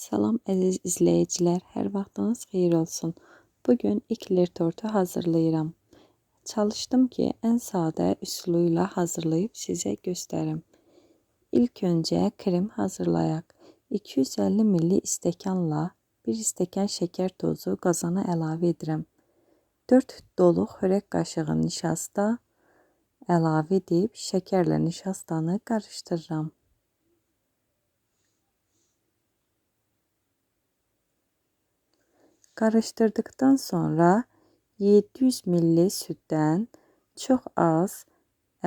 Salam əziz izləyicilər, hər vaxtınız xeyir olsun. Bugün iklir tortu hazırlayıram. Çalışdım ki, ən sadə üsuluyla hazırlayıb sizə göstərim. İlk öncə krem hazırlayaq. 250 ml stəkanla 1 stəkan şəkər tozu qazana əlavə edirəm. 4 dolu xörək qaşığı nişasta əlavə edib şəkərlə nişastanı qarışdırıram. Karıştırdıktan sonra 700 ml sütdən çox az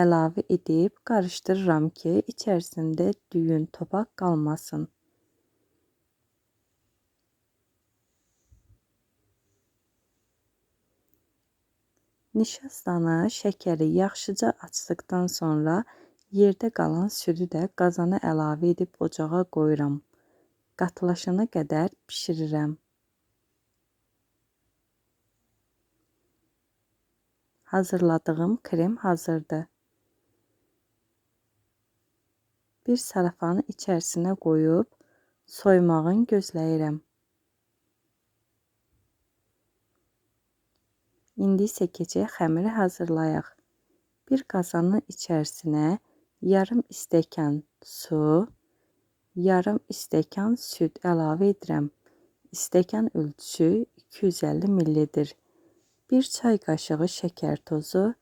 əlavə edib qarışdırıram ki, içərisində düyün, topak qalmasın. Nişastanı, şəkəri yaxşıca açdıqdan sonra yerdə qalan südü də qazana əlavə edib ocağa qoyuram. Qatılaşana qədər bişirirəm. Hazırladığım krem hazırdır. Bir sarafanı içərisinə qoyub soymağın gözləyirəm. İndi isə keçək xəmiri hazırlayaq. Bir qazanın içərisinə yarım stəkan su, yarım stəkan süd əlavə edirəm. Stəkan ölçüsü 250 millidir. 1 çay kaşığı şeker tozu,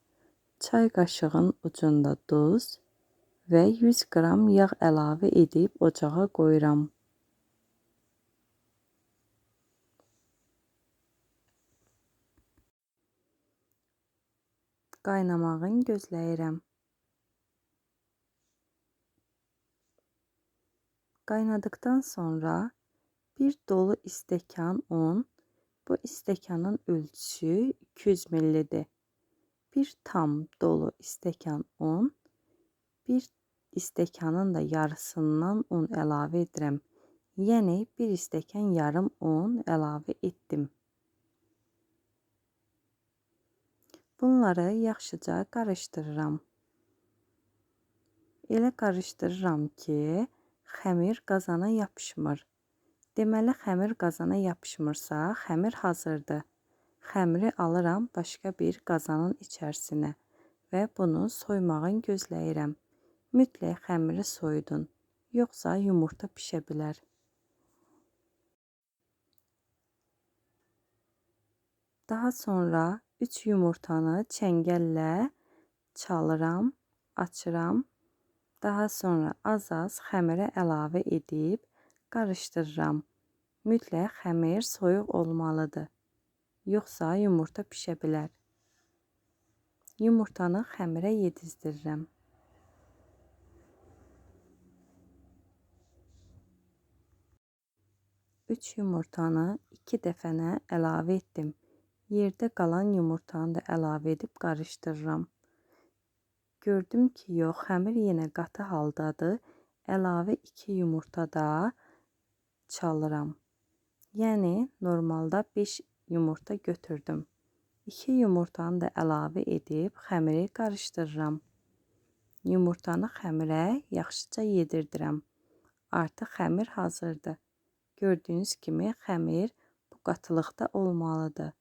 çay kaşığın ucunda duz ve 100 qram yağ əlavə edib ocağa qoyuram. Qaynamağın gözləyirəm. Qaynadıktan sonra bir dolu stəkan un bu istekanın ölçüsü 200 millidir. Bir tam dolu istekan un, bir istekanın da yarısından un əlavə edirəm. Yəni bir stəkan yarım un əlavə etdim. Bunları yaxşıca qarışdırıram. Elə qarışdırıram ki, xəmir qazana yapışmır. Deməli xəmir qazana yapışmırsa, xəmir hazırdır. Xəmiri alıram başqa bir qazanın içərisinə və bunu soymağın gözləyirəm. Mütləq xəmiri soyudun, yoxsa yumurta pişə bilər. Daha sonra 3 yumurtanı çəngəllə çalıram, açıram. Daha sonra az-az xəmirə əlavə edib qarışdırıram. Mütləq xəmir soyuq olmalıdır. Yoxsa yumurta pişə bilər. Yumurtanı xəmirə yedizdirirəm. Üç yumurtanı iki dəfənə əlavə etdim. Yerdə qalan yumurtanı da əlavə edib qarışdırıram. Gördüm ki, yox, xəmir yenə qatı haldadır. Əlavə 2 yumurta da çalıram. Yəni normalda 5 yumurta götürdüm. 2 yumurtanı da əlavə edib xəmiri qarışdırıram. Yumurtanı xəmirə yaxşıca yedirdirəm. Artıq xəmir hazırdır. Gördüyünüz kimi xəmir bu qatılıqda olmalıdır.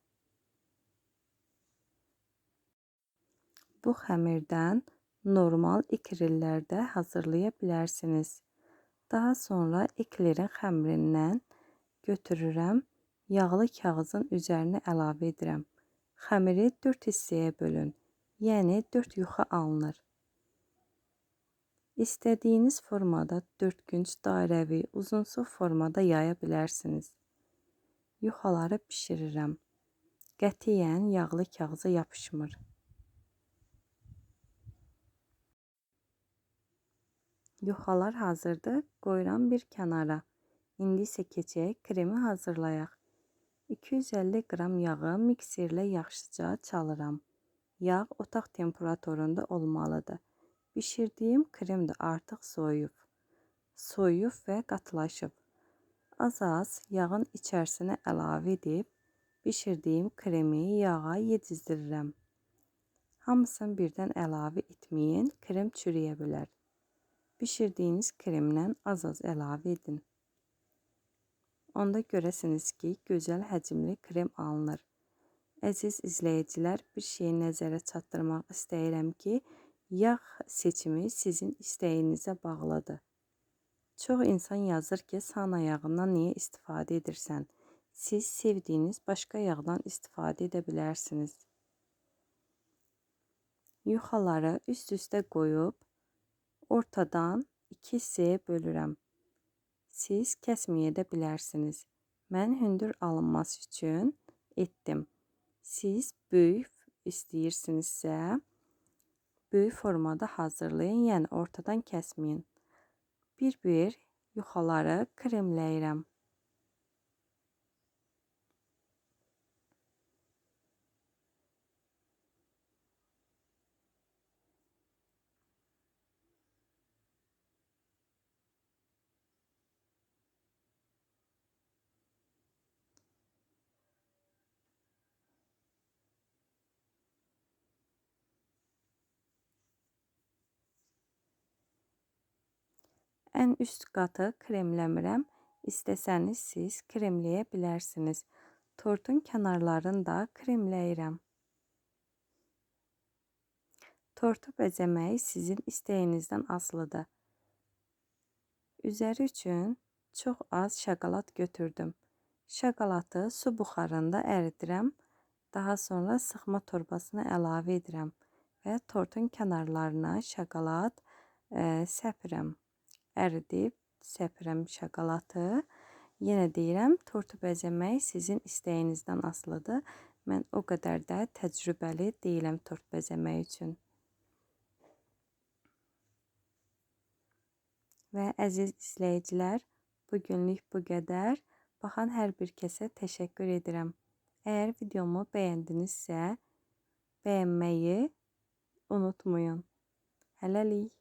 Bu xəmirdən normal ikrillərdə hazırlaya bilərsiniz. Daha sonra eklerin xəmirindən götürürəm, yağlı kağızın üzərinə əlavə edirəm. Xəmiri 4 hissəyə bölün, yəni 4 yuxa alınır. İstədiyiniz formada dörtgünc, dairəvi, uzunsov formada yaya bilərsiniz. Yuxaları bişirirəm. Qətiyyən yağlı kağıza yapışmır. Yuxalar hazırdır. Qoyuram bir kənara. İndi isə keçək kremi hazırlayaq. 250 qram yağı mikserlə yaxşıca çalıram. Yağ otaq temperaturunda olmalıdır. Bişirdiyim krem də artıq soyub. Soyub və qatılaşıb. Az-az yağın içərisinə əlavə edib bişirdiyim kremi yağa yedizdirirəm. Hamısını birdən əlavə etməyin, krem çürüyə bilər. Pişirdiğiniz kremden az az əlavə edin. onda görəsiniz ki, gözəl həcmli krem alınır. Əziz izləyicilər, bir şeyi nəzərə çatdırmaq istəyirəm ki, yağ seçimi sizin istəyinizə bağlıdır. Çox insan yazır ki, sana yağından niyə istifadə edirsən? Siz sevdiyiniz başqa yağdan istifadə edə bilərsiniz. Yuxaları üst-üstə qoyub ortadan 2 hissəyə bölürəm. Siz kəsməyə də bilərsiniz. Mən hündür alınması üçün etdim. Siz böyük istəyirsinizsə, böyük formada hazırlayın, yəni ortadan kəsməyin. Bir-bir yuxaları kremləyirəm. Ən üst qatı kremləmirəm. İstəsəniz siz kremləyə bilərsiniz. Tortun kənarlarını da kremləyirəm. Tortu bəzəmək sizin istəyinizdən asılıdır. Üzəri üçün çox az şokolad götürdüm. Şokoladı su buxarında əridirəm. Daha sonra sıxma torbasına əlavə edirəm və tortun kənarlarına şokolad ə, səpirəm əridib səpirəm şokoladı. Yenə deyirəm, tortu bəzəmək sizin istəyinizdən asılıdır. Mən o qədər də təcrübəli deyiləm tort bəzəmək üçün. Və əziz izləyicilər, bu günlük bu qədər. Baxan hər bir kəsə təşəkkür edirəm. Əgər videomu bəyəndinizsə, bəyənməyi unutmayın. Hələlik.